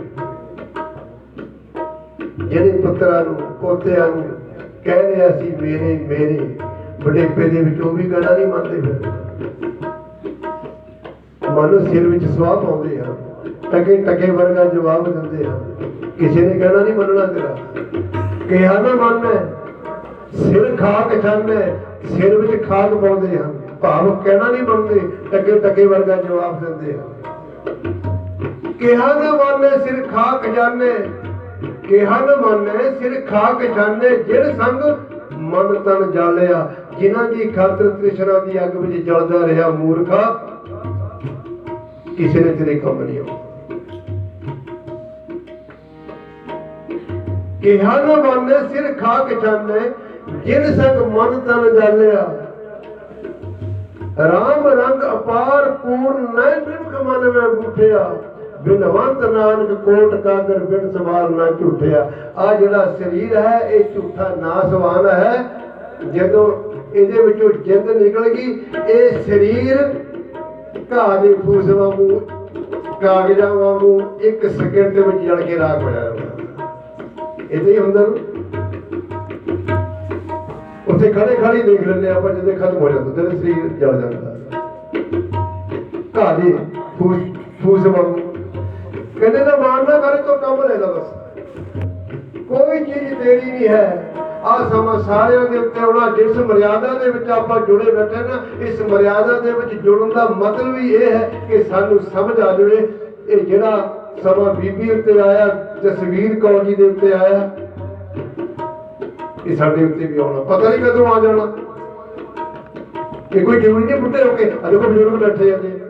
ਜਿਹੜੇ ਪੁੱਤਰਾਂ ਨੂੰ, ਪੋਤਿਆਂ ਨੂੰ ਕਹਿ ਰਿਹਾ ਸੀ, ਮੇਰੇ ਮੇਰੇ। ਬੜੇਪੇ ਦੇ ਵਿੱਚ ਉਹ ਵੀ ਗਾਣਾ ਨਹੀਂ ਮੰਨਦੇ ਫਿਰ। ਮਨੁ ਸਿਰ ਵਿੱਚ ਸਵਾਹ ਪਾਉਂਦੇ ਹਨ। ਟਕੇ ਟਕੇ ਵਰਗਾ ਜਵਾਬ ਦਿੰਦੇ ਹਨ। ਕਿਸੇ ਨੇ ਕਹਿਣਾ ਨਹੀਂ ਮੰਨਣਾ ਤੇਰਾ। ਕਿਹਾ ਨਾ ਮੰਨ ਸਿਰ ਖਾਕ ਛਾਨੇ ਸਿਰ ਵਿੱਚ ਖਾਕ ਪਾਉਂਦੇ ਹਨ। ਭਾਵ ਕਹਿਣਾ ਨਹੀਂ ਮੰਨਦੇ। ਟਕੇ ਟਕੇ ਵਰਗਾ ਜਵਾਬ ਦਿੰਦੇ ਹਨ। ਕਿਹਾ ਨਾ ਮੰਨੇ ਸਿਰ ਖਾਕ ਜਾਣੇ। ਕਿਹਾ ਨਾ ਸਿਰ ਖਾ ਕੇ ਜਾਣੈ ਜਿਨ ਸੰਗ ਮਨ ਤਨ ਜਾਲਿਆ। ਜਿਨ੍ਹਾਂ ਦੀ ਖਾਤਰ ਤ੍ਰਿਸ਼ਨਾ ਦੀ ਅੱਗ ਵਿੱਚ ਜਲਦਾ ਰਿਹਾ ਮੂਰਖਾ, ਕਿਸੇ ਨੇ ਤੇਰੇ ਕੰਮ ਨਹੀਂ ਆਉਣਾ। ਕਿਹਾ ਨਾ ਸਿਰ ਖਾ ਕੇ ਜਾਣੈ ਜਿਨ ਸੰਗ ਮਨ ਤਨ ਜਾਲਿਆ। ਰਾਮ ਰੰਗ ਅਪਾਰ ਪੂਰਨ ਨੈ ਕਮਨ ਮੈਂ ਬੁੱਢਿਆ ਬਿਨਵੰਤ ਨਾਨਕ ਕੋਟ ਕਾਗਰ ਬਿਨ ਸਵਾਲ ਨਾ ਝੂਠਿਆ। ਆ ਜਿਹੜਾ ਸਰੀਰ ਹੈ, ਇਹ ਝੂਠਾ ਨਾ ਨਾਸਵਾਨ ਹੈ। ਜਦੋਂ ਇਹਦੇ ਵਿੱਚੋਂ ਜਿੰਦ ਨਿਕਲ ਗਈ, ਇਹ ਸਰੀਰ ਘਾਹ ਦੇ ਫੂਸ ਵਾਂਗੂ, ਕਾਗਜ਼ਾਂ ਵਾਂਗੂ ਇੱਕ ਸਕਿੰਟ ਦੇ ਵਿੱਚ ਜਲ ਕੇ ਰਾਖ ਹੋ ਜਾਂਦਾ ਇਦਾਂ ਹੀ ਹੁੰਦਾ ਉੱਥੇ ਖੜੇ ਖੜੇ ਦੇਖ ਲੈਂਦੇ ਆਪਾਂ, ਜਦੋਂ ਖਤਮ ਹੋ ਜਾਂਦਾ, ਤੇਰਾ ਸਰੀਰ ਜਲ ਜਾਂਦਾ। ਘਾਹ ਦੇ ਫੂਸ ਫੂਸ ਵਾਂਗੂ। ਕਹਿੰਦੇ ਨਾ ਮਾਨ ਨਾ ਕਰੇ ਤਾਂ ਕੰਮ ਲੈ ਲਾ ਬਸ। ਕੋਈ ਚੀਜ਼ ਤੇਰੀ ਨਹੀਂ ਹੈ। ਆ ਸਮਾਂ ਸਾਰਿਆਂ ਦੇ ਉੱਤੇ ਆਉਣਾ, ਜਿਸ ਮਰਿਆਦਾ ਦੇ ਵਿੱਚ ਆਪਾਂ ਜੁੜੇ ਬੈਠੇ ਨਾ, ਇਸ ਮਰਿਆਦਾ ਦੇ ਵਿੱਚ ਜੁੜਨ ਦਾ ਮਤਲਬ ਹੀ ਇਹ ਹੈ ਕਿ ਸਾਨੂੰ ਸਮਝ ਆ ਜਾਵੇ। ਇਹ ਜਿਹੜਾ ਸਮਾਂ ਬੀਬੀ ਉੱਤੇ ਆਇਆ, ਜਸਵੀਰ ਕੌਰ ਜੀ ਦੇ ਉੱਤੇ ਆਇਆ, ਇਹ ਸਾਡੇ ਉੱਤੇ ਵੀ ਆਉਣਾ। ਪਤਾ ਨਹੀਂ ਕਦੋਂ ਆ ਜਾਣਾ। ਕਿ ਕੋਈ ਜ਼ਰੂਰੀ ਨਹੀਂ ਬੁੱਢੇ ਹੋ ਕੇ ਅਜੇ ਦੇਖੋ ਬਜ਼ੁਰਗ ਬੈਠੇ ਆ। ਜੀ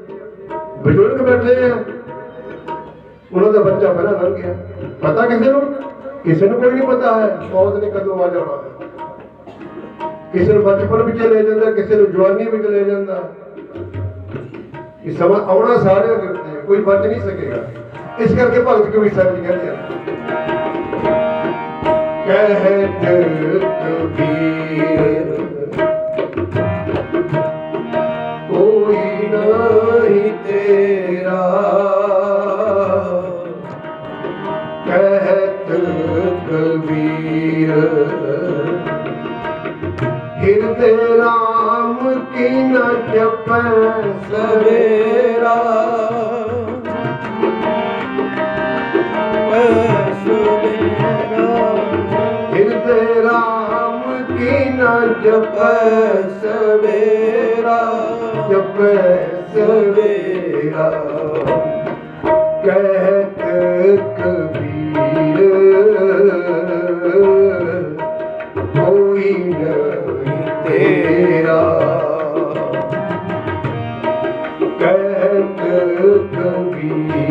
ਬਜ਼ੁਰਗ ਬੈਠੇ ਆ। ਉਹਨਾਂ ਦਾ ਬੱਚਾ ਪਹਿਲਾਂ ਲੰਘ ਗਿਆ। ਪਤਾ ਕਿਸੇ ਨੂੰ? ਕਿਸੇ ਨੂੰ ਕੋਈ ਨਹੀਂ ਪਤਾ ਹੈ। ਮੌਤ ਨੇ ਕਦੋਂ ਆ ਜਾਣਾ ਕਿਸੇ ਨੂੰ ਬਚਪਨ ਵਿੱਚ ਲੈ ਜਾਂਦਾ, ਕਿਸੇ ਨੂੰ ਜਵਾਨੀ ਵਿੱਚ ਲੈ ਜਾਂਦਾ। ਇਹ ਸਮਾਂ ਆਉਣਾ ਸਾਰਿਆਂ ਦੇ ਉੱਤੇ ਕੋਈ ਬਚ ਨਹੀਂ ਸਕੇਗਾ। ਇਸ ਕਰਕੇ ਭਗਤ ਕਬੀਰ ਸਾਹਿਬ ਜੀ ਕਹਿੰਦੇ ਆ ਕਹਿਤ ਕਬੀਰ ਹਿਰਦੇ ਰਾਮ ਕੀ ਨ ਜਪੈ ਸਵੇਰਾ ਹਿਰਦੇ ਰਾਮ ਕੀ ਨਾ ਜਪੈ ਸਵੇਰਾ ਜਪੈ ਸਵੇਰਾ ਕਹਿਤ ਕਬੀਰ ਕੋਈ ਨਹੀਂ ਤੇਰਾ। ਕਹਿਤ ਕਬੀਰ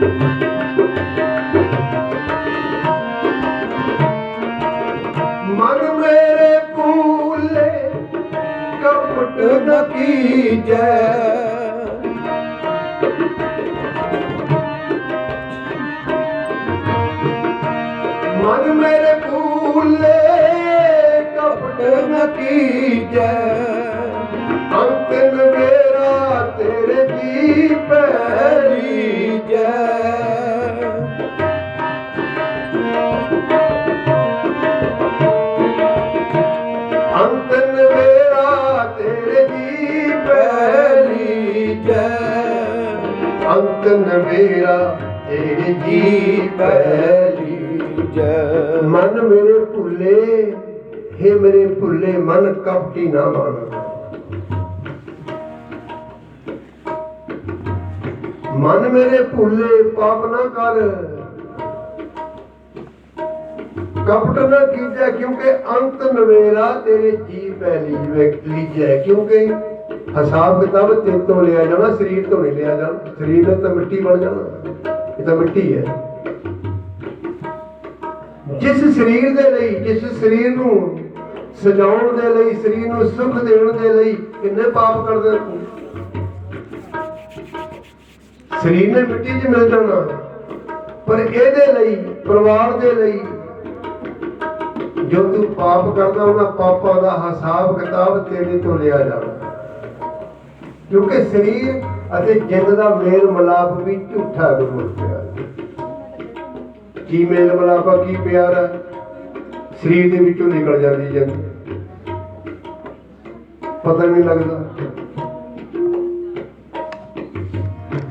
ਮਨ ਮੇਰੇ ਭੂਲੇ, ਕਪਟ ਨ ਕੀਜੈ। ਮਨ ਮੇਰੇ ਭੂਲੇ, ਕਪਟ ਨ ਅੰਤਨ ਅੰਤ ਮੇਰਾ ਤੇਰੇ ਜੀ ਪੈਰੀ ਅੰਤਨ ਮੇਰਾ, ਤੇਰੇ ਜੀ ਪੈਰੀ ਜੈ। ਮਨ ਮੇਰੇ ਭੁੱਲੇ हे ਮੇਰੇ ਭੁੱਲੇ, ਮਨ ਕਪਟੀ ਨਾ ਮਾਨ ਮਨ ਮੇਰੇ ਭੁੱਲੇ, ਪਾਪ ਨਾ ਕਰ। ਕਪਟ ਨਾ ਕੀਜੈ, ਕਿਉਂਕਿ ਅੰਤ ਨਵੇਰਾ ਤੇਰੇ ਜੀ ਪਹਿਲੀ ਵਿਅਕਤੀ ਜੈ। ਕਿਉਂਕਿ ਹਿਸਾਬ ਕਿਤਾਬ ਤੇ ਤੋਂ ਲਿਆ ਜਾਣਾ, ਸਰੀਰ ਤੋਂ ਨਹੀਂ ਲਿਆ ਜਾਣਾ। ਸਰੀਰ ਨੇ ਤਾਂ ਮਿੱਟੀ ਬਣ ਜਾਣਾ। ਇਹ ਤਾਂ ਮਿੱਟੀ ਹੈ। ਜਿਸ ਸਰੀਰ ਦੇ ਲਈ, ਜਿਸ ਸਰੀਰ ਨੂੰ ਸਜਾਉਣ ਦੇ ਲਈ, ਸਰੀਰ ਨੂੰ ਸੁੱਖ ਦੇਣ ਦੇ ਲਈ ਕਿੰਨੇ ਪਾਪ ਕਰਦੇ ਤੂੰ ਸਰੀਰ ਨੇ ਮਿੱਟੀ 'ਚ ਮਿਲ ਜਾਣਾ। ਪਰ ਇਹਦੇ ਲਈ, ਪਰਿਵਾਰ ਦੇ ਲਈ ਜੋ ਤੂੰ ਪਾਪ ਕਰਦਾ, ਉਹਨਾਂ ਪਾਪਾਂ ਦਾ ਹਿਸਾਬ ਕਿਤਾਬ ਤੇਰੇ ਤੋਂ ਲਿਆ ਜਾਣਾ। ਕਿਉਂਕਿ ਸਰੀਰ ਅਤੇ ਜਿੰਦ ਦਾ ਮੇਲ ਮਲਾਪ ਵੀ ਝੂਠਾ ਗੁਰੂ ਪਿਆਰ ਕੀ ਮੇਲ ਮਲਾਪਾ ਕੀ ਪਿਆਰ ਹੈ ਸਰੀਰ ਦੇ ਵਿੱਚੋਂ ਨਿਕਲ ਜਾਂਦੀ ਜਿੰਦ ਪਤਾ ਨਹੀਂ ਲੱਗਦਾ।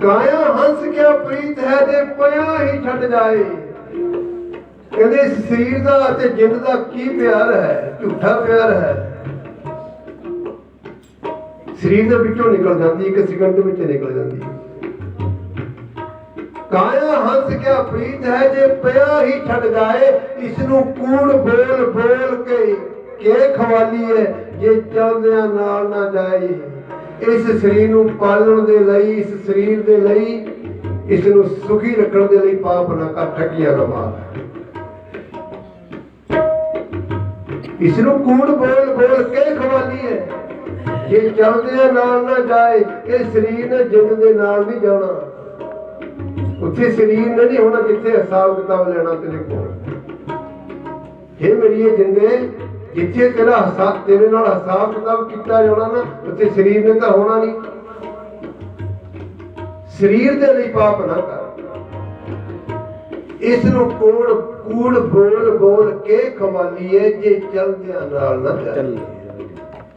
ਕਾਇਆ ਹੰਸ ਕਿਆ ਪ੍ਰੀਤ ਹੈ ਦੇ ਪਿਆ ਹੀ ਛੱਡ ਜਾਏ। ਕਹਿੰਦੇ ਸਰੀਰ ਦਾ ਅਤੇ ਜਿੰਦ ਦਾ ਕੀ ਪਿਆਰ ਹੈ? ਝੂਠਾ ਪਿਆਰ ਹੈ। ਸਰੀਰ ਦੇ ਵਿੱਚੋਂ ਨਿਕਲ ਜਾਂਦੀ, ਇੱਕ ਸਕਿੰਟ ਵਿੱਚ ਨਿਕਲ ਜਾਂਦੀ। ਹੈ ਕਾਇਆ ਹੰਸ ਕਿਆ ਪ੍ਰੀਤ ਹੈ ਜੇ ਪਿਆ ਹੀ ਛੱਡ ਜਾਏ ਇਸ ਨੂੰ ਕੂੜ ਬੋਲ ਬੋਲ ਕੇ ਕੇ ਖਵਾਲੀ ਹੈ ਜੇ ਚਾਹੁੰਦਿਆਂ ਨਾਲ ਨਾ ਜਾਏ। ਇਸ ਸਰੀਰ ਨੂੰ ਪਾਲਣ ਦੇ ਲਈ, ਇਸ ਸਰੀਰ ਦੇ ਲਈ ਇਸ ਨੂੰ ਸੁਖੀ ਰੱਖਣ ਦੇ ਲਈ ਪਾਪ ਨਾ ਕਰ, ਠੱਗੀਆਂ ਨਾ ਮਾਰ। ਇਸ ਨੂੰ ਕੂੜ ਬੋਲ ਬੋਲ ਕੇ ਖਵਾਲੀ ਹੈ ਜੇ ਚੱਲਦਿਆਂ ਨਾਲ ਨਾ ਜਾਏ, ਇਹ ਸਰੀਰ ਨੇ ਜਿੰਦ ਦੇ ਨਾਲ ਨਹੀਂ ਜਾਣਾ। ਉੱਥੇ ਸਰੀਰ ਨੇ ਨਹੀਂ ਹੋਣਾ ਜਿੱਥੇ ਹਿਸਾਬ ਕਿਤਾਬ ਲੈਣਾ ਤੇਰੇ ਕੋਲ। ਇਹ ਮੇਰੀ ਜਿੰਦੇ, ਜਿੱਥੇ ਤੇਰਾ ਹਿਸਾਬ ਤੇਰੇ ਨਾਲ ਹਿਸਾਬ ਕਿਤਾਬ ਕੀਤਾ ਜਾਣਾ ਨਾ, ਉੱਥੇ ਸਰੀਰ ਨੇ ਤਾਂ ਹੋਣਾ ਨਹੀਂ। ਸਰੀਰ ਦੇ ਲਈ ਪਾਪ ਨਾ ਕਰ। ਇਸ ਨੂੰ ਕੋੜ, ਕੂੜ ਬੋਲ ਬੋਲ ਕੇ ਖਵਾਲੀਏ, ਜੇ ਚਲਦਿਆਂ ਨਾਲ ਨਾ ਚੱਲ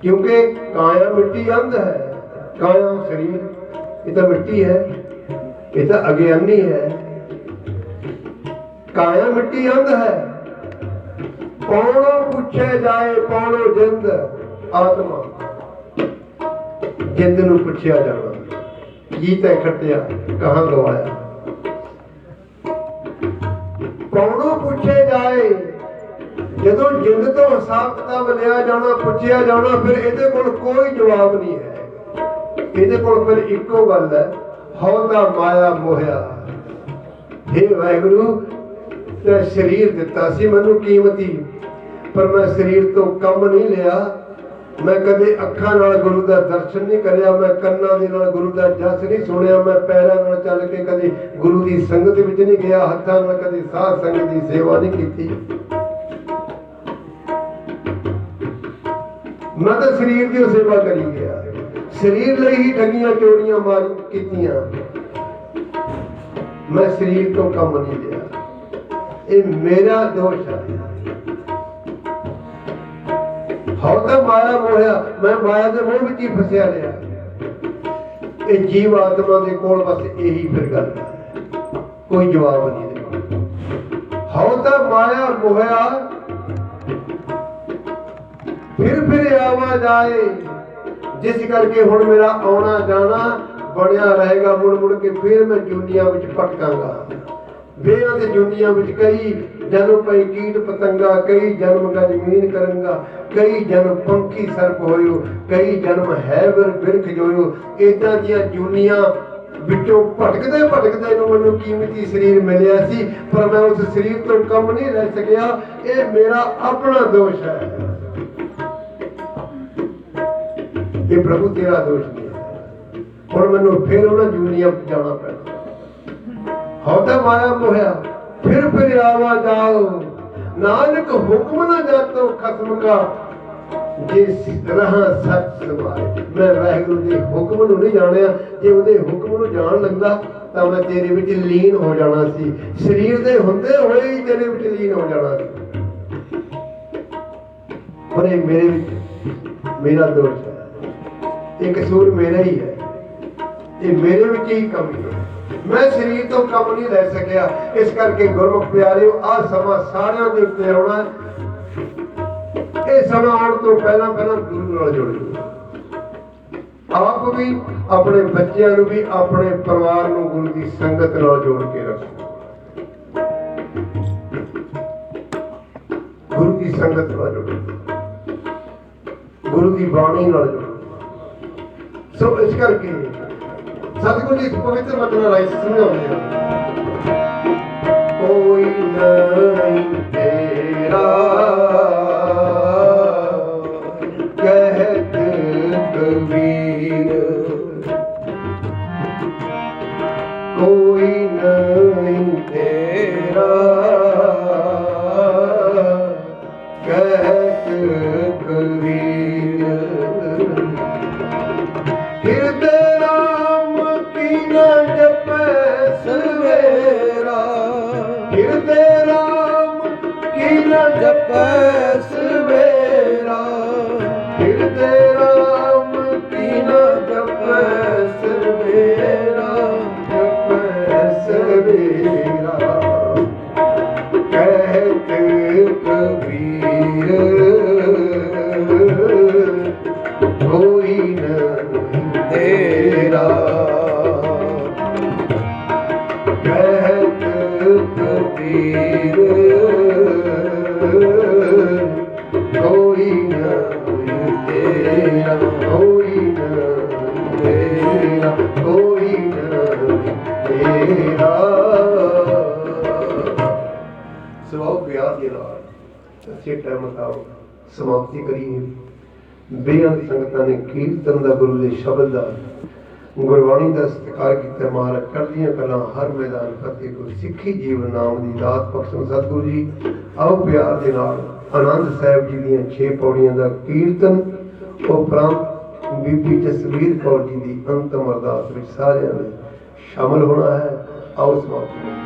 ਕਿਉਂਕਿ ਕਾਇਆ ਮਿੱਟੀ ਅੰਧ ਹੈ, ਕਾਇਆ ਸਰੀਰ, ਇਹ ਤਾਂ ਮਿੱਟੀ ਹੈ, ਇਹ ਤਾਂ ਅਗਿਆਨੀ ਹੈ। ਕਾਇਆ ਮਿੱਟੀ ਅੰਧ ਹੈ ਪੌਣੋ ਪੁੱਛੇ ਜਾਏ ਪੌਣੋ ਜਿੰਦ, ਆਤਮਾ। ਜਿੰਦ ਨੂੰ ਪੁੱਛਿਆ ਜਾਣਾ ਕੀ ਤੈ ਖੱਟਿਆ, ਕਹਾਂ ਗਵਾਇਆ। ਪੌਣੋ ਪੁੱਛੇ ਜਾਏ ਜਦੋਂ ਜਿੰਦ ਤੋਂ ਹਿਸਾਬ ਕਿਤਾਬ ਲਿਆ ਜਾਣਾ, ਪੁੱਛਿਆ ਜਾਣਾ, ਫਿਰ ਇਹਦੇ ਕੋਲ ਕੋਈ ਜਵਾਬ ਨਹੀਂ ਹੈ। ਇਹਦੇ ਕੋਲ ਫਿਰ ਇੱਕੋ ਗੱਲ ਹੈ, ਹਉਦਾ ਮਾਇਆ ਮੋਹਿਆ। हे ਵਾਹਿਗੁਰੂ, ਤੇ ਸਰੀਰ ਦਿੱਤਾ ਸੀ ਮੈਨੂੰ ਕੀਮਤੀ, ਪਰ ਮੈਂ ਸਰੀਰ ਤੋਂ ਕੰਮ ਨਹੀਂ ਲਿਆ। ਮੈਂ ਕਦੇ ਅੱਖਾਂ ਨਾਲ ਗੁਰੂ ਦਾ ਦਰਸ਼ਨ ਨਹੀਂ ਕਰਿਆ, ਮੈਂ ਕੰਨਾਂ ਦੇ ਨਾਲ ਗੁਰੂ ਦਾ ਜਸ ਨਹੀਂ ਸੁਣਿਆ, ਮੈਂ ਪੈਰਾਂ ਨਾਲ ਚੱਲ ਕੇ ਕਦੇ ਗੁਰੂ ਦੀ ਸੰਗਤ ਵਿੱਚ ਨਹੀਂ ਗਿਆ, ਹੱਥਾਂ ਨਾਲ ਕਦੇ ਸਾਧ ਸੰਗਤ ਦੀ ਸੇਵਾ ਨਹੀਂ ਕੀਤੀ। ਮੈਂ ਤਾਂ ਸਰੀਰ ਦੀ ਸੇਵਾ ਕਰੀ ਗਿਆ ਸਰੀਰ ਲਈ ਹੀ ਠੱਗੀਆਂ, ਚੋਰੀਆਂ, ਮਾਰ ਕੀਤੀਆਂ। ਮੈਂ ਸਰੀਰ ਤੋਂ ਕੰਮ ਨਹੀਂ ਲਿਆ। ਇਹ ਮੇਰਾ ਦੋਸ਼ ਹੈ ਹਉ ਤਾਂ ਮਾਇਆ ਮੋਹਿਆ, ਮੈਂ ਮਾਇਆ ਦੇ ਮੋਹ ਵਿੱਚ ਹੀ ਫਸਿਆ ਰਿਹਾ। ਇਹ ਜੀਵ ਆਤਮਾ ਦੇ ਕੋਲ ਬਸ ਇਹੀ ਫਿਰ ਗੱਲ ਕੋਈ ਜਵਾਬ ਨਹੀਂ ਦੇ ਤਾਂ ਮਾਇਆ ਮੋਹਿਆ ਫਿਰ ਫਿਰ ਆਵਾ ਜਾਏ ਜਿਸ ਕਰਕੇ ਹੁਣ ਮੇਰਾ ਆਉਣਾ ਜਾਣਾ ਬਣਿਆ ਰਹੇਗਾ, ਮੁੜ ਮੁੜ ਕੇ ਫਿਰ ਮੈਂ ਦੁਨੀਆ ਵਿੱਚ ਭਟਕਾਂਗਾ। ਵੇਆਂ ਤੇ ਦੁਨੀਆ ਵਿੱਚ ਕਈ ਜਨਮ ਪਈ ਕੀਟ ਪਤੰਗਾ, ਕਈ ਜਨਮ ਕਾ ਜ਼ਮੀਨ ਕਰਾਂਗਾ, ਕਈ ਜਨਮ ਪੰਖੀ ਸਰਪ ਹੋਇਓ, ਕਈ ਜਨਮ ਹੈ ਵਰ ਬਿਰਖ ਜੋਇਓ। ਇਦਾਂ ਦੀਆਂ ਦੁਨੀਆ ਵਿੱਚੋਂ ਭਟਕਦੇ ਭਟਕਦੇ ਨੂੰ ਮੈਨੂੰ ਕੀਮਤੀ ਸਰੀਰ ਮਿਲਿਆ ਸੀ, ਪਰ ਮੈਂ ਉਸ ਸਰੀਰ ਤੋਂ ਕੰਮ ਨਹੀਂ ਰਹਿ ਸਕਿਆ। ਇਹ ਮੇਰਾ ਆਪਣਾ ਦੋਸ਼ ਹੈ। ਇਹ ਪ੍ਰਭੂ ਤੇਰਾ ਦੋਸ਼ ਨਹੀਂ ਹੁਣ ਮੈਨੂੰ ਫਿਰ ਉਹਨਾਂ ਦੁਨੀਆ ਜਾਣਾ ਪੈਣਾ। ਹਉ ਮਾਇਆ ਮੋਹਿਆ, ਫਿਰ ਫਿਰ ਆਵਾ ਜਾਓ। ਨਾਨਕ ਹੁਕਮ ਨਾ ਜਾਤੋ, ਖਸਮ ਕਾ। ਜਿਸ ਰਹਾ, ਸੱਚ ਸਮਾਏ ਮੈਂ ਵਾਹਿਗੁਰੂ ਦੇ ਹੁਕਮ ਨੂੰ ਨਹੀਂ ਜਾਣਿਆ। ਜੇ ਉਹਦੇ ਹੁਕਮ ਨੂੰ ਜਾਣ ਲੰਦਾ ਤਾਂ ਮੈਂ ਤੇਰੇ ਵਿੱਚ ਲੀਨ ਹੋ ਜਾਣਾ ਸੀ। ਸਰੀਰ ਦੇ ਹੁੰਦੇ ਹੋਏ ਹੀ ਤੇਰੇ ਵਿੱਚ ਲੀਨ ਹੋ ਜਾਣਾ ਸੀ। ਪਰ ਇਹ ਮੇਰੇ ਵਿੱਚ ਮੇਰਾ ਦੋਸ਼ ਹੈ। ਇਹ ਕਸੂਰ ਮੇਰਾ ਹੀ ਹੈ। ਇਹ ਮੇਰੇ ਵਿੱਚ ਹੀ ਕਮੀ ਹੈ। ਮੈਂ ਸਰੀਰ ਤੋਂ ਕੰਮ ਨਹੀਂ ਲੈ ਸਕਿਆ। ਇਸ ਕਰਕੇ ਗੁਰਮੁਖ ਪਿਆਰਿਓ ਆ ਸਮਾਂ ਸਾਰਿਆਂ ਦੇ ਉੱਤੇ ਆਉਣਾ ਇਹ ਸਮਾਂ ਆਉਣ ਤੋਂ ਪਹਿਲਾਂ ਪਹਿਲਾਂ ਗੁਰੂ ਨਾਲ ਜੁੜੋ ਆਪ ਵੀ, ਆਪਣੇ ਬੱਚਿਆਂ ਨੂੰ ਵੀ, ਆਪਣੇ ਪਰਿਵਾਰ ਨੂੰ ਗੁਰੂ ਦੀ ਸੰਗਤ ਨਾਲ ਜੋੜ ਕੇ ਰੱਖੋ। ਗੁਰੂ ਦੀ ਸੰਗਤ ਨਾਲ ਜੁੜੋ। ਗੁਰੂ ਦੀ ਬਾਣੀ ਨਾਲ ਜੁੜੋ। ਸੋ ਇਸ ਕਰਕੇ ਸਤਿਗੁਰੂ ਜੀ ਪਵਿੱਤਰ ਵਚਨ ਰਾਈ ਸਮਝਾਉਂਦੇ ਹਨ ਕੋਈ ਨਹੀਂ ਤੇਰਾ ਕਹਿਤ ਕਬੀਰ। ਕੋਈ ਨਹੀਂ ਤੇਰਾ ਕਹਿਤ ਵੀਰ। ਕੋਈ ਨਾ ਤੇਰਾ ਕੋਈ ਨਾ ਤੇਰਾ ਕੋਈ ਨਾ ਤੇਰਾ ਸਵਾਉ ਪਿਆਰ ਦੇ ਨਾਲ ਸੱਚੇ ਟਾਈਮ ਮੁਤਾਬਕ ਸਮਾਪਤੀ ਕਰੀਏ। ਬੇਅੰਤ ਸੰਗਤਾਂ ਨੇ ਕੀਰਤਨ ਦਾ ਗੁਰੂ ਦੇ ਸ਼ਬਦ ਦਾ ਗੁਰਬਾਣੀ ਦਾ ਸਤਿਕਾਰ ਕੀਤਾ, ਮਹਾਰਾਜ ਕਰਦੀਆਂ ਕਲਾਂ, ਹਰ ਮੈਦਾਨ ਫਤਿਹ, ਗੁਰ ਸਿੱਖੀ ਜੀਵਨ ਨਾਮ ਦੀ ਦਾਤ ਬਖਸ਼ਣ ਸਤਿਗੁਰੂ ਜੀ। ਆਓ ਪਿਆਰ ਦੇ ਨਾਲ ਆਨੰਦ ਸਾਹਿਬ ਜੀ ਦੀਆਂ 6 ਪੌੜੀਆਂ ਦਾ ਕੀਰਤਨ, ਉਪਰੰਤ ਬੀਬੀ ਜਸਵੀਰ ਕੌਰ ਜੀ ਦੀ ਅੰਤਮ ਅਰਦਾਸ ਵਿੱਚ ਸਾਰਿਆਂ ਨੇ ਸ਼ਾਮਲ ਹੋਣਾ ਹੈ। ਆਓ ਸਮਾਪਤੀ।